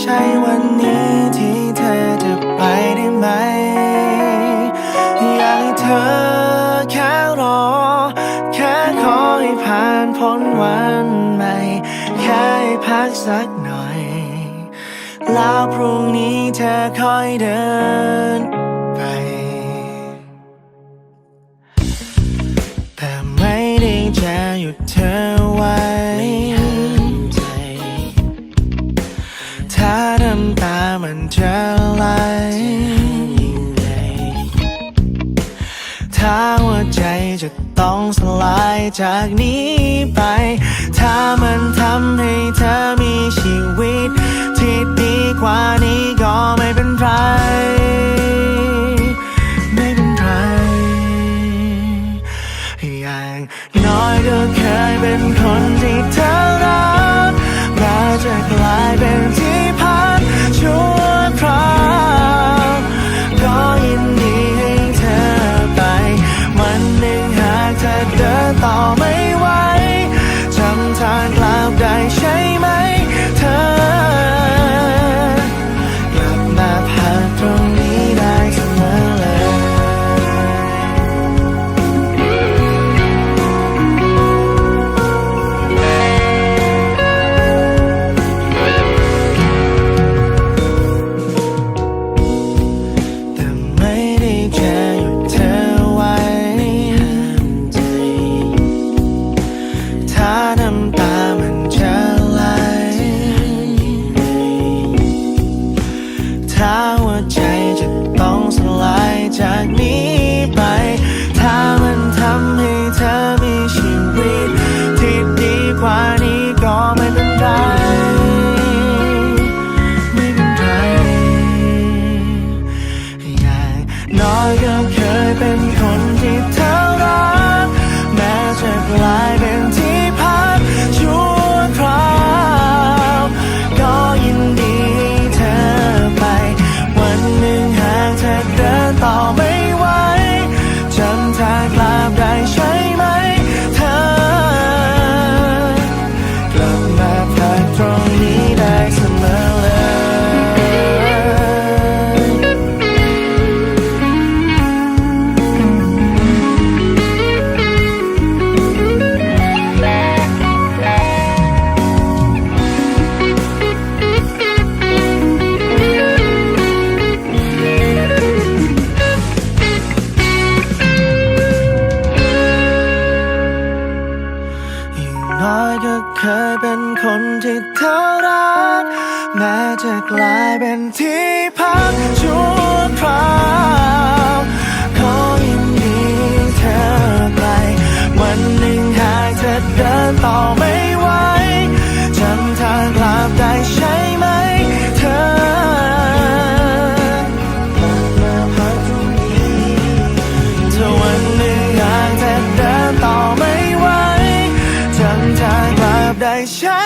ใช่วันนี้ที่เธอจะไปได้ไหม อยากให้เธอแค่รอ แค่ขอให้ผ่านพ้นวันใหม่ แค่ให้พักสักหน่อย แล้วพรุ่งนี้เธอค่อยเดินไป แต่ไม่ได้จะหยุดเธอไว้ ถ้าน้ำตามันจะไหลถ้าหัวใจจะต้องสลายจากนี้ไป ถ้ามันทำให้เธอมีชีวิต ที่ดีกว่านี้ก็ไม่เป็นไรไม่เป็นไรอย่างน้อยก็เคยเป็นคนที่เธอรักแม้จะกล เคยเป็นคนที่เธอรัก แม้จะกลายเป็นที่พักชั่วคราว ใช่